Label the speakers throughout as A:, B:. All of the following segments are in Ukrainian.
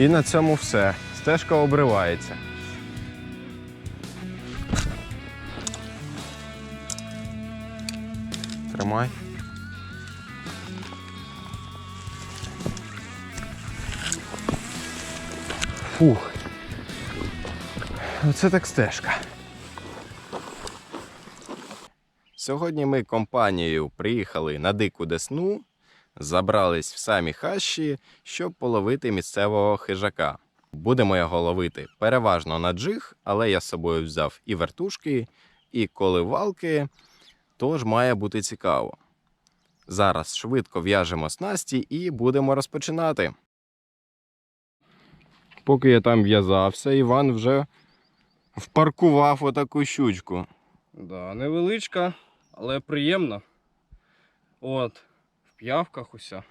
A: І на цьому все. Стежка обривається. Тримай. Фух. Оце так стежка. Сьогодні ми компанією приїхали на дику десну, забрались в самі хащі, щоб половити місцевого хижака. Будемо його ловити переважно на джиг, але я з собою взяв і вертушки, і коливалки, тож має бути цікаво. Зараз швидко в'яжемо снасті і будемо розпочинати. Поки я там в'язався, Іван вже впаркував отаку щучку.
B: Да, невеличка, але приємна. От, п'явках уся.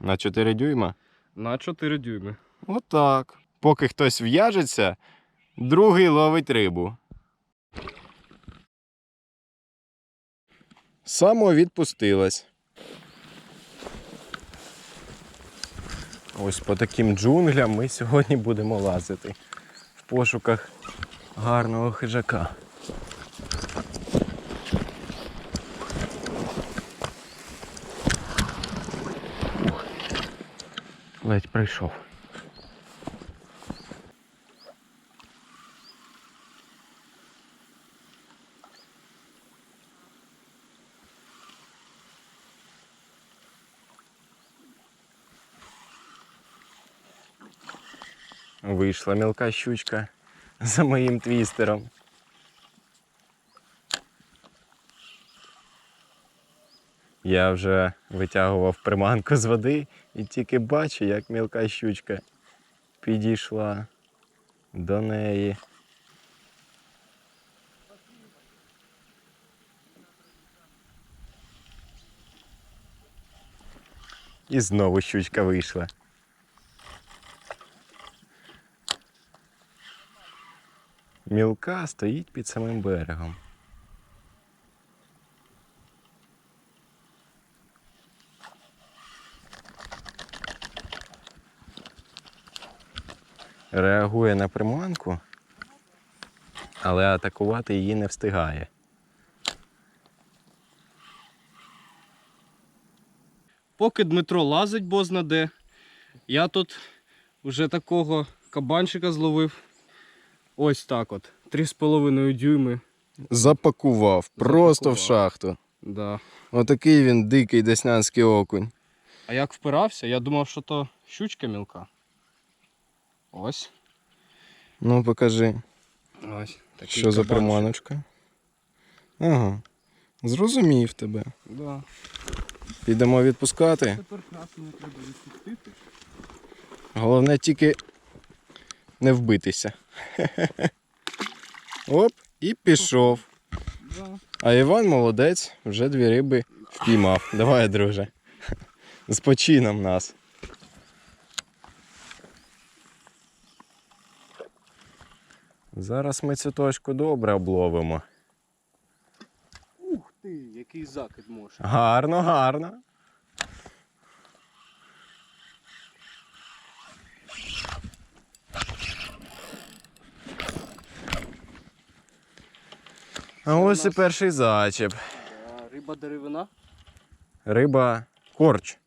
A: На 4 дюйма.
B: На 4 дюйми.
A: Отак. Поки хтось в'яжеться, другий ловить рибу. Самовідпустилась. Ось по таким джунглям ми сьогодні будемо лазити в пошуках гарного хижака. Ледь прийшов. Вийшла мілка щучка за моїм твістером. Я вже витягував приманку з води і тільки бачу, як мілка щучка підійшла до неї. І знову щучка вийшла. Мілка стоїть під самим берегом. Реагує на приманку, але атакувати її не встигає.
B: Поки Дмитро лазить бозна де, я тут вже такого кабанчика зловив. Ось так от. 3,5 дюйми.
A: Запакував просто в шахту.
B: Да.
A: Отакий він дикий деснянський окунь.
B: А як впирався, я думав, що то щучка мілка. Ось.
A: Ну, покажи,
B: Ось. Такий
A: що за
B: кабанчик.
A: приманочка. Ага. Зрозумів тебе.
B: Да.
A: Підемо відпускати.
B: Тепер красну треба відпустити.
A: Головне тільки не вбитися. Оп, і пішов.
B: Да.
A: А Іван молодець, вже дві риби впіймав. Давай, друже. З почином нас. Зараз ми цю точку добре обловимо.
B: Ух ти, який закид може.
A: Гарно, гарно. А ось і перший зачеп.
B: Риба деревина.
A: Риба корч.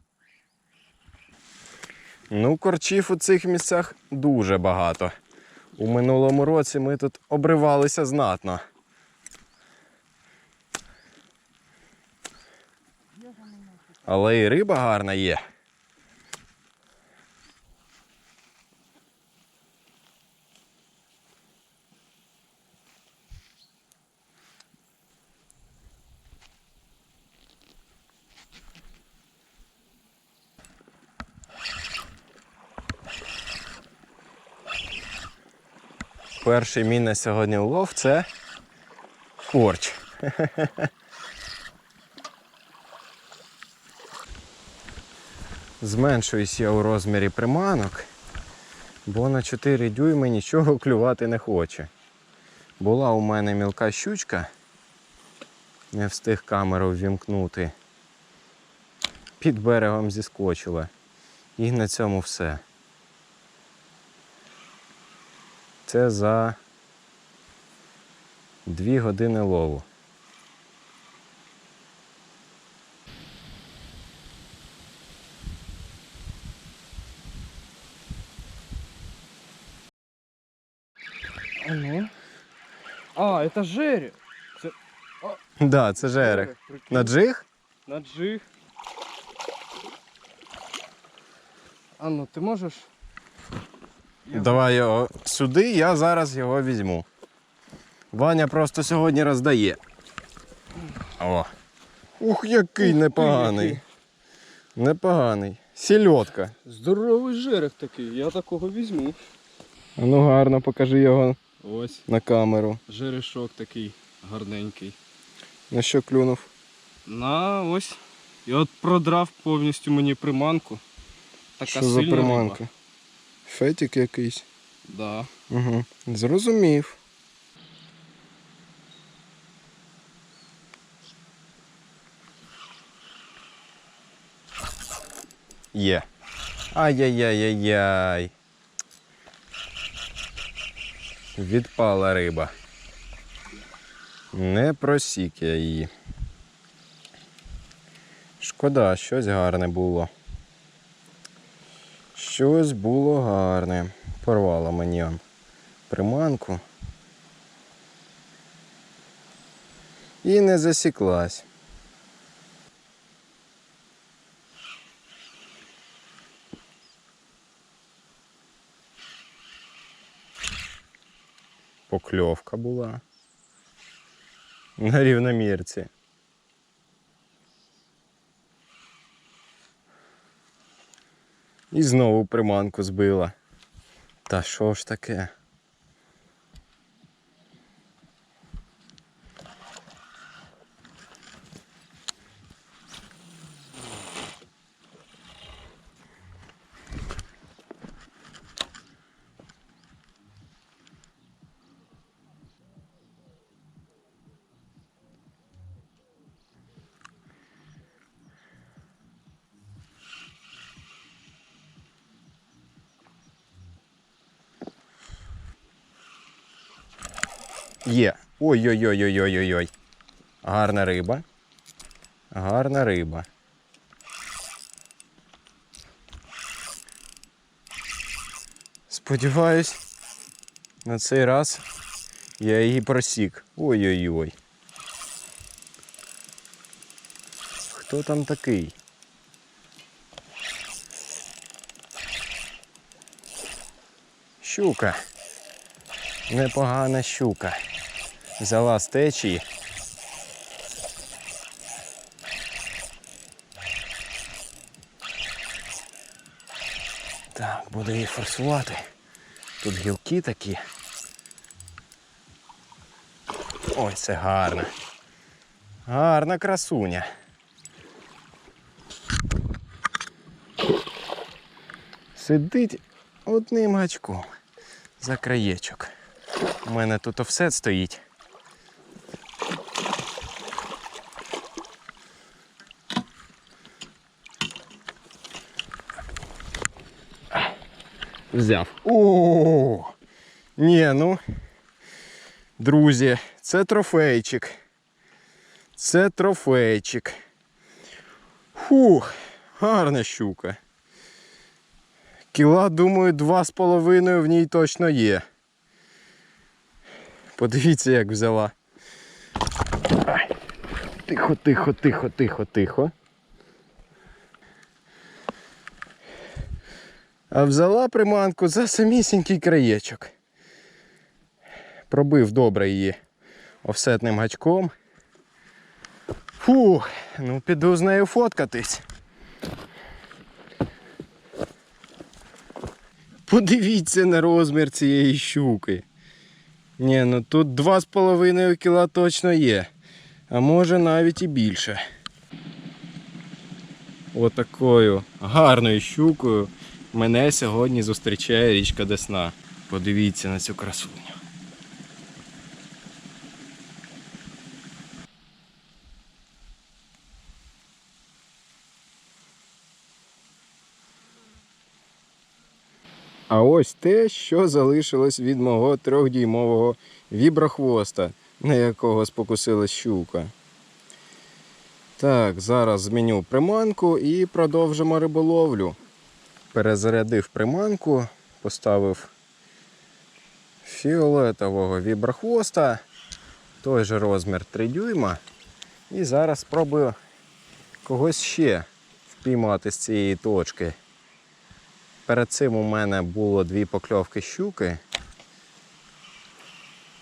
A: Ну, корчів у цих місцях дуже багато. У минулому році ми тут обривалися знатно. Але і риба гарна є. Перший мій на сьогодні улов це корч. Зменшуюсь я у розмірі приманок, бо на 4 дюйми нічого клювати не хоче. Була у мене мілка щучка, не встиг камеру ввімкнути. Під берегом зіскочила. І на цьому все. Це за 2 години лову.
B: А ну. А, это жерех.
A: Да, це жерех.
B: прикинь.
A: На джиг?
B: На джиг. А ну, ти можеш?
A: Давай його сюди, я зараз його візьму. Ваня просто сьогодні роздає. О. Ух, який
B: Ух
A: непоганий.
B: який.
A: Непоганий. Сільотка.
B: Здоровий жерех такий, я такого візьму.
A: Ну гарно, покажи його
B: Ось,
A: на камеру.
B: жерешок такий гарненький.
A: На що клюнув?
B: На ось. І от продрав повністю мені приманку. Така
A: що за приманка?
B: риба.
A: Фетик якийсь.
B: Да.
A: Угу. Зрозумів. Є. Ай-яй-яй-яй-яй. Відпала риба. Не просік я її. Шкода, щось гарне було. Щось було гарне. Порвала мені приманку. І не засіклась. Покльовка була. На рівномірці. І знову приманку збила. Та що ж таке? Є. Ой-ой-ой-ой-ой-ой. Гарна риба. Гарна риба. Сподіваюсь, на цей раз я її просік. Ой-ой-ой. Хто там такий? Щука. Непогана щука. Взяла з течії. Так, буду її форсувати. Тут гілки такі. Ой, це гарно. Гарна красуня. Сидить одним гачком за краєчок. У мене тут офсет стоїть. Взяв. О! Ні, ну. Друзі, це трофейчик. Це трофейчик. Фух, гарна щука. Кіла, думаю, два з половиною в ній точно є. Подивіться, як взяла. Тихо, тихо, тихо, тихо, тихо. А взяла приманку за самісінький краєчок. Пробив добре її офсетним гачком. Фух, ну піду з нею фоткатись. Подивіться на розмір цієї щуки. Ні, ну тут 2,5 кіла точно є. А може навіть і більше. Отакою гарною щукою мене сьогодні зустрічає річка Десна. Подивіться на цю красуню. А ось те, що залишилось від мого трьохдіймового віброхвоста, на якого спокусилась щука. Так, зараз зміню приманку і продовжимо риболовлю. Перезарядив приманку, поставив фіолетового віброхвоста, той же розмір 3 дюйма. І зараз спробую когось ще впіймати з цієї точки. Перед цим у мене було дві покльовки щуки.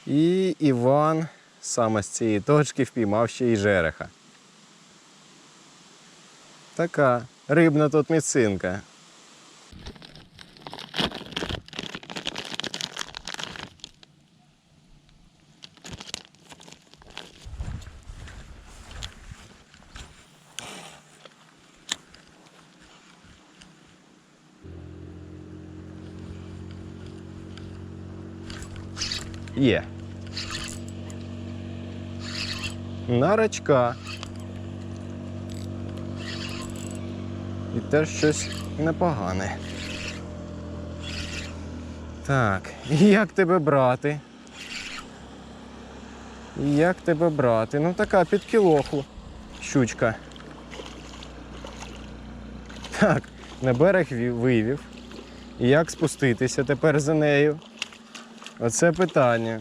A: І Іван саме з цієї точки впіймав ще й жереха. Така рибна тут міцинка. Є. Нарочка. І теж щось непогане. Так, і як тебе брати? Як тебе брати? Ну така під кілоху щучка. Так, на берег вивів. Як спуститися тепер за нею? Оце питання.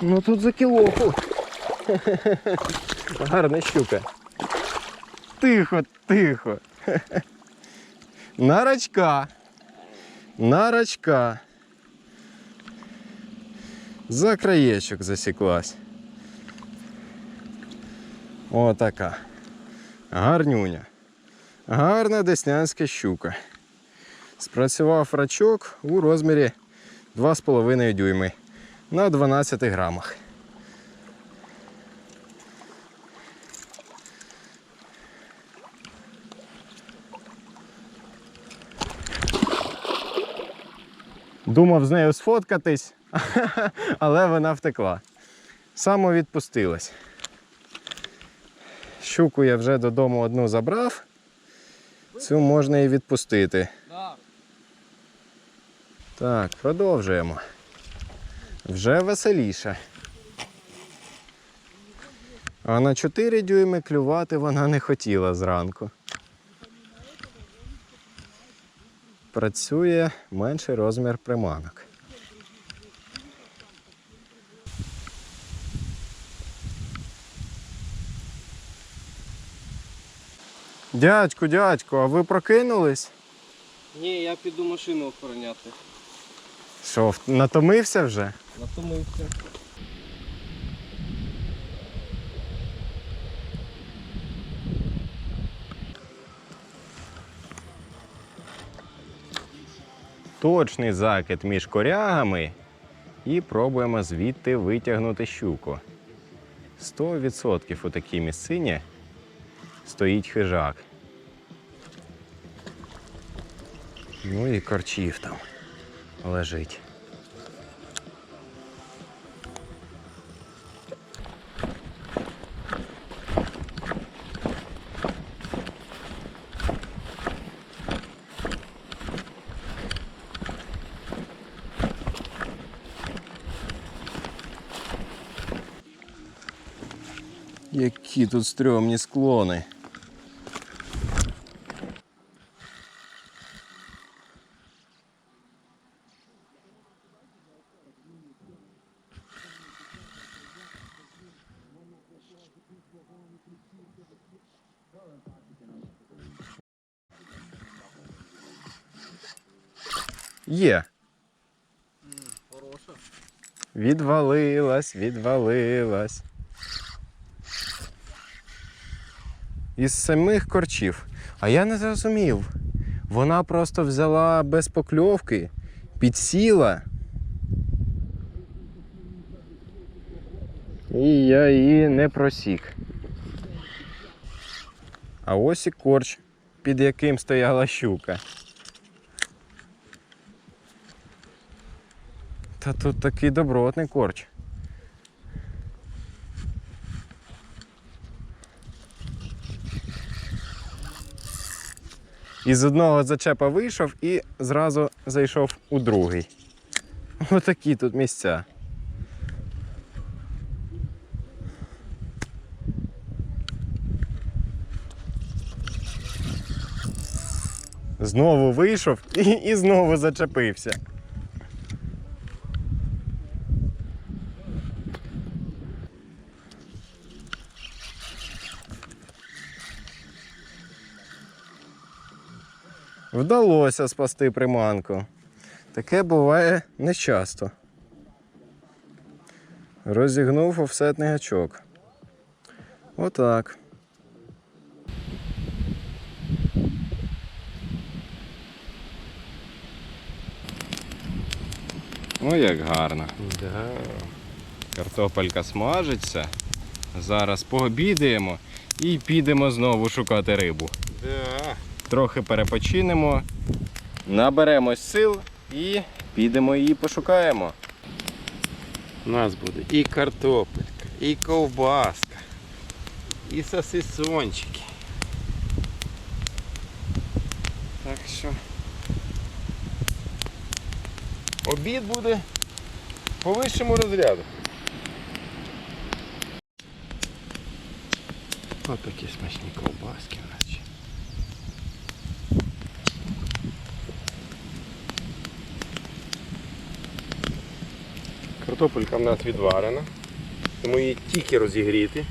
A: Ну тут за кілоху. Гарна щука. Тихо, тихо. Нарочка. Нарочка. За краєчок засіклась. Отака. Гарнюня. Гарна деснянська щука. Спрацював рачок у розмірі 2,5 дюйми на 12 грамах. Думав з нею сфоткатись, але вона втекла. Самовідпустилась. Щуку я вже додому одну забрав. Цю можна і відпустити. Так, продовжуємо. Вже веселіше. А на 4 дюйми клювати вона не хотіла зранку. Працює менший розмір приманок. Дядьку, дядьку, а ви прокинулись?
B: Ні, я піду машину охороняти.
A: Що, натомився вже?
B: Натомився.
A: точний закид між корягами і пробуємо звідти витягнути щуку. 100% у такій місцині стоїть хижак. Ну і корчів там лежить. Які тут стрьомні склони. Є.
B: Хороша.
A: Відвалилась, відвалилась. Із самих корчів. А я не зрозумів. Вона просто взяла без покльовки, підсіла. І я її не просік. А ось і корч, під яким стояла щука. Та тут такий добротний корч. Із одного зачепа вийшов і зразу зайшов у другий. Отакі тут місця. Знову вийшов і, і знову зачепився. Вдалося спасти приманку. Таке буває нечасто. Розігнув офсетний гачок. Отак. Ну як гарно.
C: Да.
A: Картопелька смажиться. Зараз пообідаємо і підемо знову шукати рибу.
C: Да.
A: Трохи перепочинемо, наберемось сил і підемо її пошукаємо.
C: У нас буде і картопелька, і ковбаска, і сосисончики. Так що обід буде по вищому розряду. Ось такі смачні ковбаски наче. Картопелька в нас відварена, тому її тільки розігріти.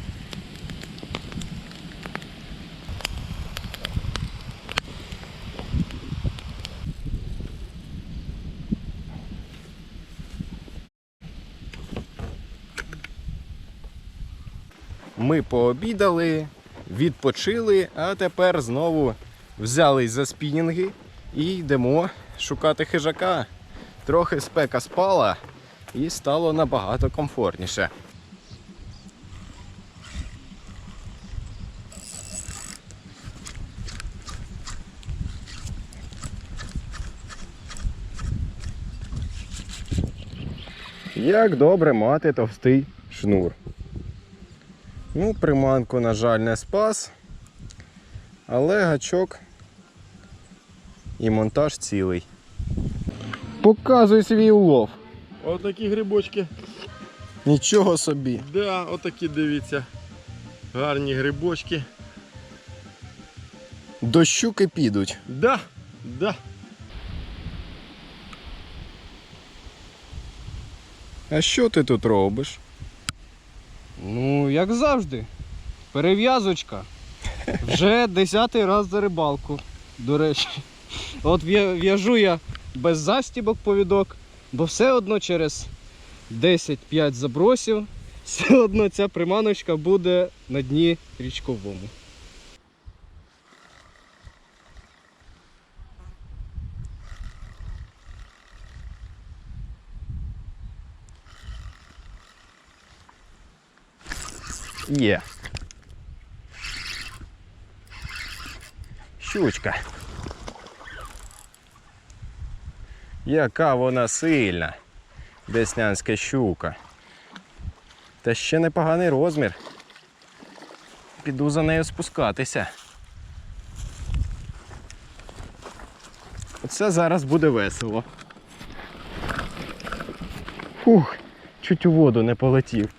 A: Ми пообідали, відпочили, а тепер знову взялись за спінінги і йдемо шукати хижака. Трохи спека спала і стало набагато комфортніше. Як добре мати товстий шнур. Ну, приманку, на жаль, не спас, але гачок і монтаж цілий. Показуй свій улов.
C: Отакі грибочки.
A: Нічого собі.
C: Да, отакі дивіться. Гарні грибочки.
A: До щуки підуть.
C: Да, да.
A: А що ти тут робиш?
B: Ну, як завжди. Перев'язочка. Вже десятий раз за рибалку, до речі. От в'яжу я без застібок повідок, бо все одно через 10-5 забросів, все одно ця приманочка буде на дні річковому.
A: Є. Щучка. Яка вона сильна. Деснянська щука. Та ще непоганий розмір. Піду за нею спускатися. Оце зараз буде весело. Фух, чуть у воду не полетів.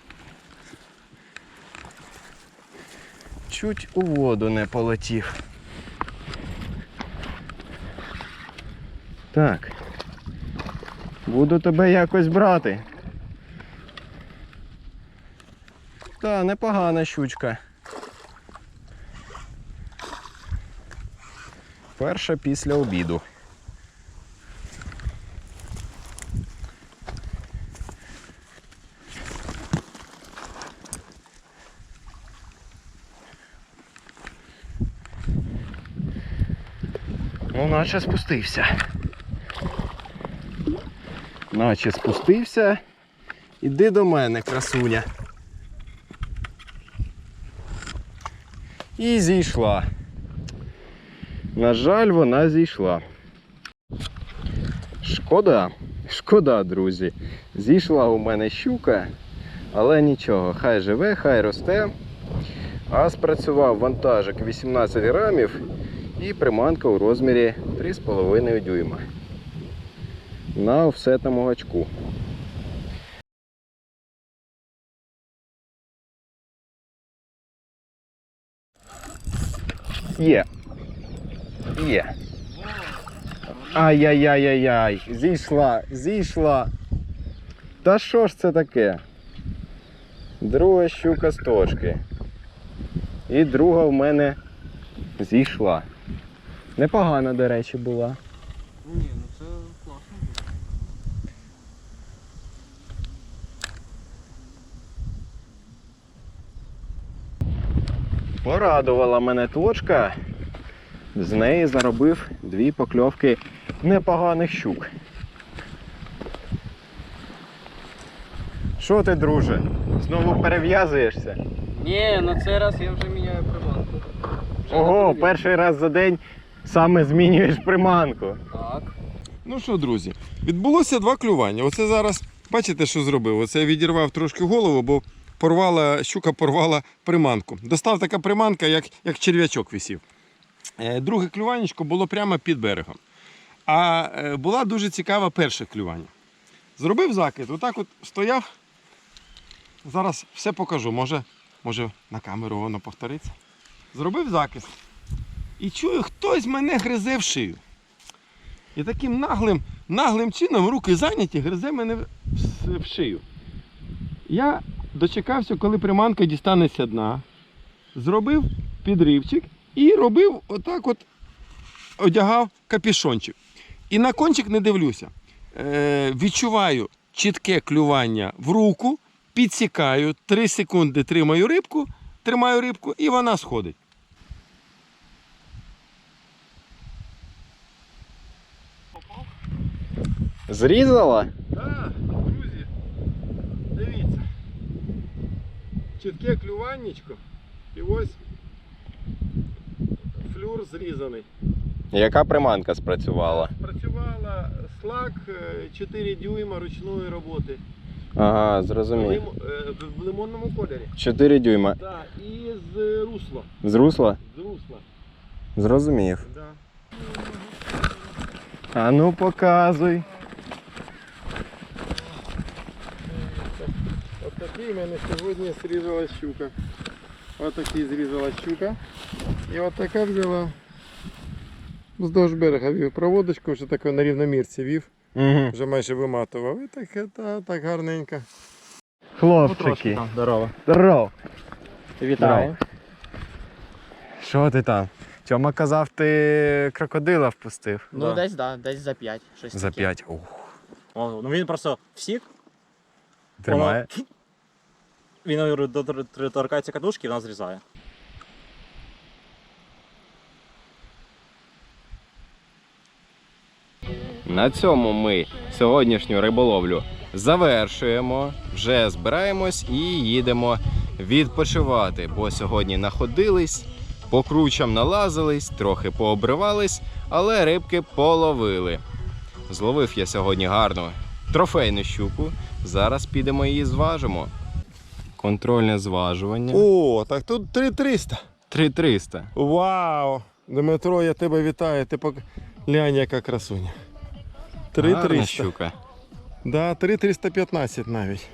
A: Чуть у воду не полетів. Так. Буду тебе якось брати. Та, непогана щучка. Перша після обіду. Ну, наче спустився. Наче спустився. Іди до мене, красуня. І зійшла. На жаль, вона зійшла. Шкода, шкода, друзі. Зійшла у мене щука, але нічого, хай живе, хай росте. А спрацював вантажик 18 грамів і приманка у розмірі 3,5 дюйма. На офсетному гачку. Є. Є. Ай-яй-яй-яй-яй. Зійшла, зійшла. Та що ж це таке? Друга щука з точки. І друга в мене зійшла. Непогана, до речі, була.
B: Ні, ну це класно.
A: Порадувала мене точка. З неї заробив дві покльовки непоганих щук. Що ти, друже? Знову перев'язуєшся?
B: Ні, на цей раз я вже міняю приманку. Вже
A: Ого, перший раз за день саме змінюєш приманку.
B: Так.
C: Ну що, друзі, відбулося два клювання. Оце зараз, бачите, що зробив? Оце я відірвав трошки голову, бо порвала, щука порвала приманку. Достав така приманка, як, як черв'ячок висів. Е, Друге клюванечко було прямо під берегом. А е, була дуже цікава перше клювання. Зробив закид, отак от стояв. Зараз все покажу. Може, може на камеру воно повториться. Зробив закид. І чую, хтось мене гризе в шию. І таким наглим, наглим чином руки зайняті, гризе мене в, шию. Я дочекався, коли приманка дістанеться дна, зробив підривчик і робив отак от, одягав капішончик. І на кончик не дивлюся. Е, відчуваю чітке клювання в руку, підсікаю, 3 секунди тримаю рибку, тримаю рибку і вона сходить.
A: Зрізала?
C: Так, друзі, дивіться. Чітке клюваннячко. І ось флюр зрізаний.
A: Яка приманка спрацювала?
C: Працювала слак е, 4 дюйма ручної роботи.
A: Ага, зрозумів.
C: е, в лимонному кольорі.
A: 4 дюйма.
C: Так, і з русла.
A: З русла?
C: З русла.
A: Зрозумів.
C: Да.
A: А ну показуй.
C: От такий в мене сьогодні зрізала щука. От такий зрізала щука. І от така взяла. Вздовж берега вів проводочку, вже таку на рівномірці вів,
A: Угу.
C: вже майже виматував. І так, та, так гарненько.
A: Хлопчики.
B: Здорово.
A: Здорово.
B: Вітаю.
A: Що ти там? Тьома казав, ти крокодила впустив.
D: Ну,
B: Да.
D: десь, да, десь за 5. Щось
A: За
D: таке.
A: 5. Ух.
D: О, ну він просто всік,
A: Тримає.
D: Він торкається катушки і вона зрізає.
A: На цьому ми сьогоднішню риболовлю завершуємо. Вже збираємось і їдемо відпочивати, бо сьогодні находились, по кручам налазились, трохи пообривались, але рибки половили. Зловив я сьогодні гарну трофейну щуку. Зараз підемо її зважимо. Контрольне зважування.
C: О, так тут 3300.
A: 3300.
C: Вау! Дмитро, я тебе вітаю. Ти пок... глянь, яка красуня.
A: Гарна
C: 3300.
A: щука.
C: Да, 3315 навіть.